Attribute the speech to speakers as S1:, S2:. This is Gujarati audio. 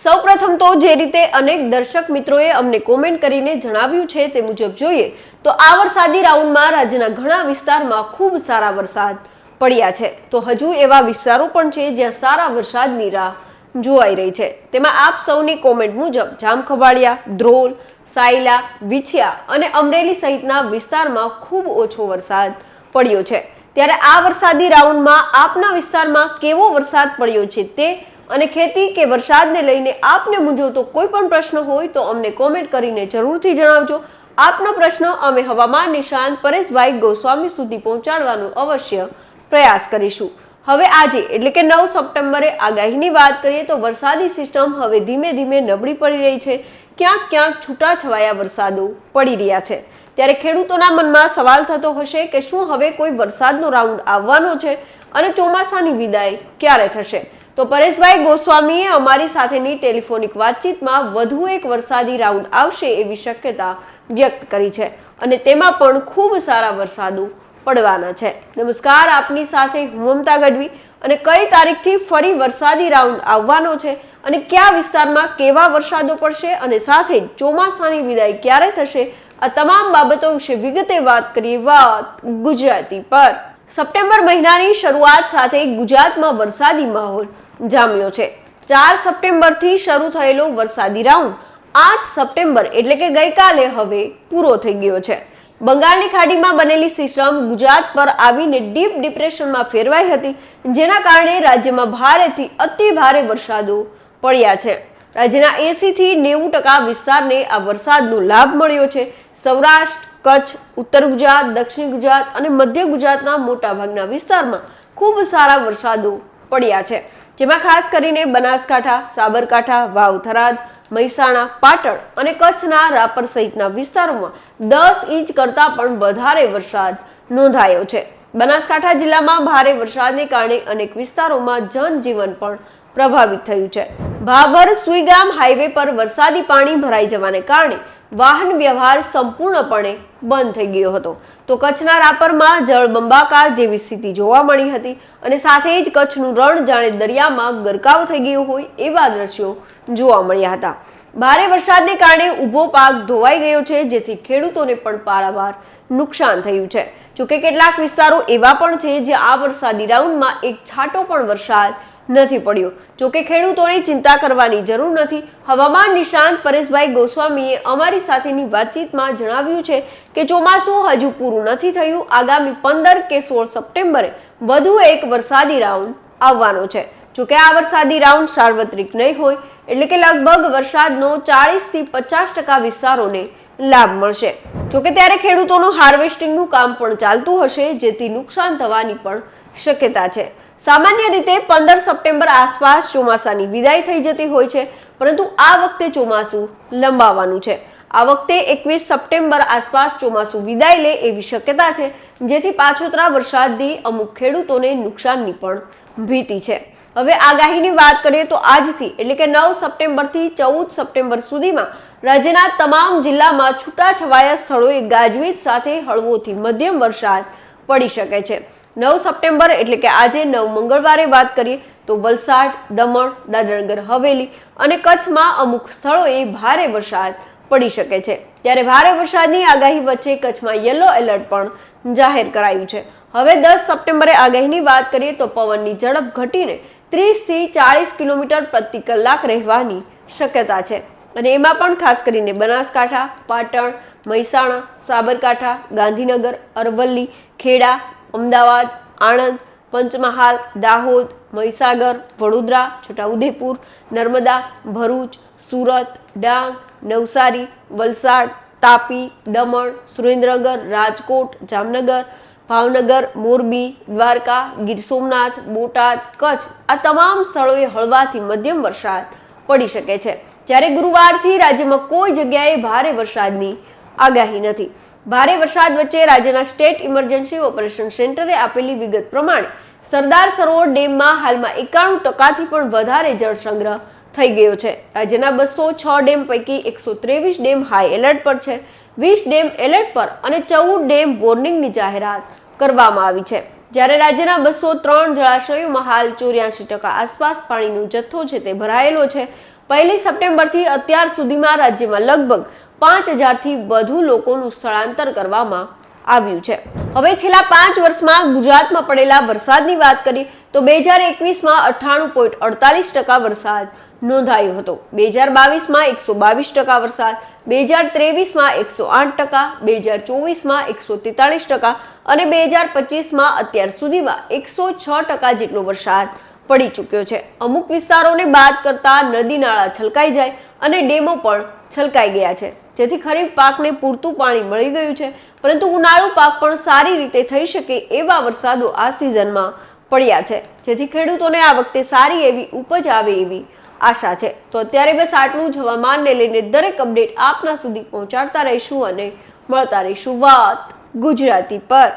S1: સૌપ્રથમ તો જે રીતે અનેક દર્શક મિત્રોએ અમને કોમેન્ટ કરીને જણાવ્યું છે તે મુજબ જોઈએ તો આ વરસાદી રાઉન્ડમાં રાજ્યના ઘણા વિસ્તારમાં ખૂબ સારા વરસાદ પડ્યા છે. તો હજુ એવા વિસ્તારો પણ છે જ્યાં સારા વરસાદની રાહ જોવાઈ રહી છે. તેમાં આપ સૌની કોમેન્ટ મુજબ જામખંભાળિયા, ધ્રોલ, સાયલા, વિછિયા અને અમરેલી સહિતના વિસ્તારમાં ખૂબ ઓછો વરસાદ પડ્યો છે. ત્યારે આ વરસાદી રાઉન્ડમાં આપના વિસ્તારમાં કેવો વરસાદ પડ્યો છે તે અને ખેતી કે વરસાદને લઈને આપને મૂંઝવતો કોઈ પણ પ્રશ્ન હોય તો અમને કોમેન્ટ કરીને જરૂરથી જણાવજો. આપનો પ્રશ્ન અમે હવામાન નિષ્ણાંત પરેશભાઈ ગોસ્વામી સુધી પહોંચાડવાનો અવશ્ય પ્રયાસ કરીશું. હવે આજે, એટલે કે નવ સપ્ટેમ્બરે આગાહીની વાત કરીએ તો વરસાદી સિસ્ટમ હવે ધીમે ધીમે નબળી પડી રહી છે. ક્યાંક ક્યાંક છૂટાછવાયા વરસાદો પડી રહ્યા છે. ત્યારે ખેડૂતોના મનમાં સવાલ થતો હશે કે શું હવે કોઈ વરસાદનો રાઉન્ડ આવવાનો છે અને ચોમાસાની વિદાય ક્યારે થશે? તો પરેશભાઈ ગોસ્વામીએ અમારી સાથેની ટેલિફોનિક વાતચીતમાં વધુ એક વરસાદી રાઉન્ડ આવશે એવી શક્યતા વ્યક્ત કરી છે. અને તેમાં પણ ખૂબ સારા વરસાદો પડવાના છે. નમસ્કાર, આપની સાથે હું મમતા ગઢવી. અને કઈ તારીખથી ફરી વરસાદી રાઉન્ડ આવવાનો છે? અને કયા વિસ્તારમાં કેવા વરસાદો પડશે? અને સાથે ચોમાસાની વિદાય ક્યારે થશે? આ તમામ બાબતો વિશે વિગતે વાત કરીએ વાત ગુજરાતી પર. સપ્ટેમ્બર મહિનાની શરૂઆત સાથે ગુજરાતમાં વરસાદી માહોલ જામ્યો છે. ચાર સપ્ટેમ્બરથી શરૂ થયેલો વરસાદી રાઉન્ડ આઠ સપ્ટેમ્બર એટલે કે ગઈકાલે હવે પૂરો થઈ ગયો છે. બંગાળની ખાડીમાં બનેલી સિસ્ટમ ગુજરાત પર આવીને ડીપ ડિપ્રેશનમાં ફેરવાઈ હતી, જેના કારણે રાજ્યમાં ભારેથી અતિ ભારે વરસાદો પડ્યા છે. રાજ્યના એસી થી નેવું ટકા વિસ્તારને આ વરસાદનો લાભ મળ્યો છે. સૌરાષ્ટ્ર, કચ્છ, ઉત્તર ગુજરાત, દક્ષિણ ગુજરાત અને મધ્ય ગુજરાતના મોટાભાગના વિસ્તારમાં ખૂબ સારા વરસાદો પડ્યા છે. જેમાં ખાસ કરીને બનાસકાંઠા, સાબરકાંઠા વાવ થરાદ મહેસાણા, પાટણ અને કચ્છના રાપર સહિતના વિસ્તારોમાં દસ ઇંચ કરતાં પણ વધારે વરસાદ નોંધાયો છે. બનાસકાંઠા જિલ્લામાં ભારે વરસાદને કારણે અનેક વિસ્તારોમાં જનજીવન પણ પ્રભાવિત થયું છે. ભાભર, સુઈગામ હાઈવે પર વરસાદી પાણી ભરાઈ જવાને કારણે વાહન વ્યવહાર સંપૂર્ણપણે બંધ થઈ ગયો હતો. તો કચ્છના રાપરમાં જળબંબાકાર જેવી સ્થિતિ જોવા મળી હતી અને સાથે જ કચ્છનું રણ જાણે દરિયામાં ગરકાવ થઈ ગયું હોય એવા દ્રશ્યો જોવા મળ્યા હતા. ભારે વરસાદને કારણે ઊભો પાક ધોવાઈ ગયો છે, જેથી ખેડૂતોને પણ પારાવાર નુકસાન થયું છે. જોકે કેટલાક વિસ્તારો એવા પણ છે, જે આ વરસાદી રાઉન્ડમાં એક છાંટો પણ વરસાદ નથી પડ્યો. જોકે ખેડૂતોને ચિંતા કરવાની જરૂર નથી. હવામાન નિષ્ણાંત પરેશભાઈ ગોસ્વામીએ અમારી સાથેની વાતચીતમાં જણાવ્યું છે કે ચોમાસું હજુ પૂરું નથી થયું. આગામી પંદર કે સોળ સપ્ટેમ્બરે વધુ એક વરસાદી રાઉન્ડ આવવાનો છે. જોકે આ વરસાદી રાઉન્ડ સાર્વત્રિક નહીં હોય, એટલે કે લગભગ વરસાદનો ચાળીસથી પચાસ ટકા વિસ્તારોને લાભ મળશે. જોકે ત્યારે ખેડૂતોનું હાર્વેસ્ટિંગનું કામ પણ ચાલતું હશે, જેથી નુકસાન થવાની પણ શક્યતા છે. સામાન્ય રીતે પંદર સપ્ટેમ્બર આસપાસ ચોમાસાની વિદાય થઈ જતી હોય છે, પરંતુ આ વખતે ચોમાસું લંબાવવાનું છે. આ વખતે એકવીસ સપ્ટેમ્બર આસપાસ ચોમાસું વિદાય લે એવી શક્યતા છે, જેથી પાછોતરા વરસાદથી અમુક ખેડૂતોને નુકસાનની પણ ભીતિ છે. હવે આગાહીની વાત કરીએ તો આજથી, એટલે કે નવ સપ્ટેમ્બરથી ચૌદ સપ્ટેમ્બર સુધીમાં, રાજ્યના તમામ જિલ્લામાં છૂટાછવાયા સ્થળોએ ગાજવીજ સાથે હળવોથી મધ્યમ વરસાદ પડી શકે છે. નવ સપ્ટેમ્બર એટલે કે આજે નવ મંગળવારે વાત કરીએ તો વલસાડ, દમણ, દાદરનગર, હવેલી અને કચ્છમાં અમુક સ્થળોએ ભારે વરસાદ પડી શકે છે. ત્યારે ભારે વરસાદની આગાહી વચ્ચે કચ્છમાં યલો એલર્ટ પણ જાહેર કરાયું છે. હવે દસ સપ્ટેમ્બરે આગાહીની વાત કરીએ તો પવનની ઝડપ ઘટીને ત્રીસથી ચાળીસ કિલોમીટર પ્રતિ કલાક રહેવાની શક્યતા છે. અને એમાં પણ ખાસ કરીને બનાસકાંઠા, પાટણ, મહેસાણા, સાબરકાંઠા, ગાંધીનગર, અરવલ્લી, ખેડા અમદાવાદ, આણંદ, પંચમહાલ, દાહોદ, મહીસાગર, વડોદરા, છોટાઉદેપુર, નર્મદા, ભરૂચ, સુરત, ડાંગ, નવસારી, વલસાડ, તાપી, દમણ, સુરેન્દ્રનગર, રાજકોટ, જામનગર, ભાવનગર, મોરબી, દ્વારકા, ગીર સોમનાથ, બોટાદ, કચ્છ આ તમામ સ્થળોએ હળવાથી મધ્યમ વરસાદ પડી શકે છે. જ્યારે ગુરુવારથી રાજ્યમાં કોઈ જગ્યાએ ભારે વરસાદની આગાહી નથી. ભારે વરસાદ વચ્ચે રાજ્યના સ્ટેટ ઇમરજન્સી ઓપરેશન સેન્ટરે આપેલી વિગત પ્રમાણે સરદાર સરોવર ડેમમાં હાલમાં એકાણું ટકાથી પણ વધારે જળ સંગ્રહ થઈ ગયો છે. રાજ્યના બસો છ ડેમ પૈકી એકસો ત્રેવીસ ડેમ હાઈ એલર્ટ પર છે. વીસ ડેમ એલર્ટ પર અને ચૌદ ડેમ વોર્નિંગની જાહેરાત કરવામાં આવી છે. જ્યારે રાજ્યના બસો ત્રણ જળાશયોમાં હાલ ચોર્યાસી ટકા આસપાસ પાણીનો જથ્થો છે તે ભરાયેલો છે. પહેલી સપ્ટેમ્બરથી અત્યાર સુધીમાં રાજ્યમાં લગભગ પાંચ હજારથી વધુ લોકોનું સ્થળાંતર કરવામાં આવ્યું છે. હવે છેલ્લા પાંચ વર્ષમાં ગુજરાતમાં પડેલા વરસાદની વાત કરી તો બે હજાર એકવીસમાં અઠ્ઠાણું પોઈન્ટ અડતાલીસ ટકા વરસાદ નોંધાયો હતો. બે હજાર બાવીસમાં એકસો બાવીસ ટકા વરસાદ, બે હજાર ત્રેવીસમાં એકસો આઠ ટકા, બે હજાર ચોવીસમાં એકસો તેતાલીસ ટકા અને બે હજાર પચીસમાં અત્યાર સુધીમાં એકસો છ ટકા જેટલો વરસાદ પડી ચૂક્યો છે. અમુક વિસ્તારોને બાદ કરતાં નદી નાળા છલકાઈ જાય અને ડેમો પણ છલકાઈ ગયા છે. જેથી ખરીફ પાકને પૂરતું પાણી મળી ગયું છે. પરંતુ ઉનાળુ પાક પણ સારી રીતે થઈ શકે એવા વરસાદો આ સિઝનમાં પડ્યા છે. જેથી ખેડૂતોને આ વખતે સારી એવી ઉપજ આવે એવી આશા છે. તો અત્યારે બસ આટલું જ. હવામાનને લઈને દરેક અપડેટ આપના સુધી પહોંચાડતા રહીશું અને મળતા રહીશું વાત ગુજરાતી પર.